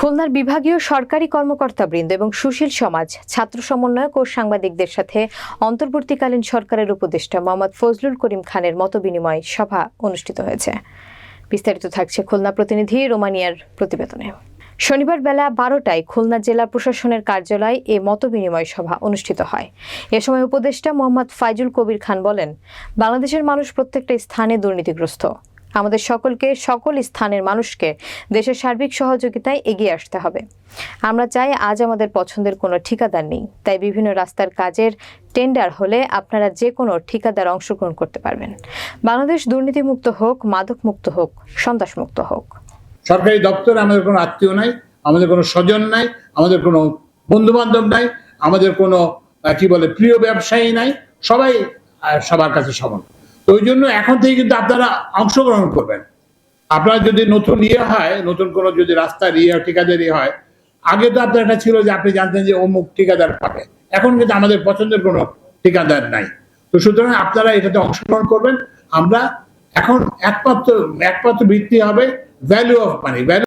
খুলনার বিভাগীয় সরকারি কর্মকর্তাবৃন্দ এবং সুশীল সমাজ, ছাত্র সমন্বয়ক ও সাংবাদিকদের সাথে অন্তর্বর্তীকালীন সরকারের উপদেষ্টা মোহাম্মদ ফজলুল করিম খানের মতবিনিময় সভা অনুষ্ঠিত হয়েছে। বিস্তারিত থাকছে খুলনা প্রতিনিধি রোমানিয়ার প্রতিবেদনে। শনিবার বেলা বারোটায় খুলনা জেলা প্রশাসনের কার্যালয়ে এ মতবিনিময় সভা অনুষ্ঠিত হয়। এ সময় উপদেষ্টা মোহাম্মদ ফাইজুল কবির খান বলেন, বাংলাদেশের মানুষ প্রত্যেকটা স্থানে দুর্নীতিগ্রস্ত। আমাদের সকলকে, সকল স্থানের মানুষকে দেশের সার্বিক সহযোগিতায় এগিয়ে আসতে হবে। আমরা চাই আজ আমাদের পছন্দের কোনো ঠিকাদার নেই। তাই বিভিন্ন রাস্তার কাজের টেন্ডার হলে আপনারা যে কোনো ঠিকাদার অংশগ্রহণ করতে পারবেন। বাংলাদেশ দুর্নীতিমুক্ত হোক, মাদকমুক্ত হোক, সন্ত্রাসমুক্ত হোক। সরকারি দপ্তর আমাদের কোনো আত্মীয় নাই, আমাদের কোনো স্বজন নাই, আমাদের কোনো বন্ধু বান্ধব নাই, আমাদের কোনো কি বলে, প্রিয় ব্যবসায়ী নাই, সবাই সবার কাছে সমান। তো ওই জন্য এখন থেকে কিন্তু আপনারা অংশগ্রহণ করবেন। আপনার যদি নতুন ইয়ে হয়, নতুন কোনো যদি রাস্তার ইয়ে ঠিকাদারি হয়, আগে তো আপনার একটা ছিল যে আপনি জানতেন যে অমুক ঠিকাদার পাবে। এখন কিন্তু আমাদের পছন্দের কোনো ঠিকাদার নাই। তো সুতরাং আপনারা এটাতে অংশগ্রহণ করবেন। আমরা এখন একমাত্র একমাত্র ভিত্তি হবে ভ্যালু অফ মানি ভ্যালু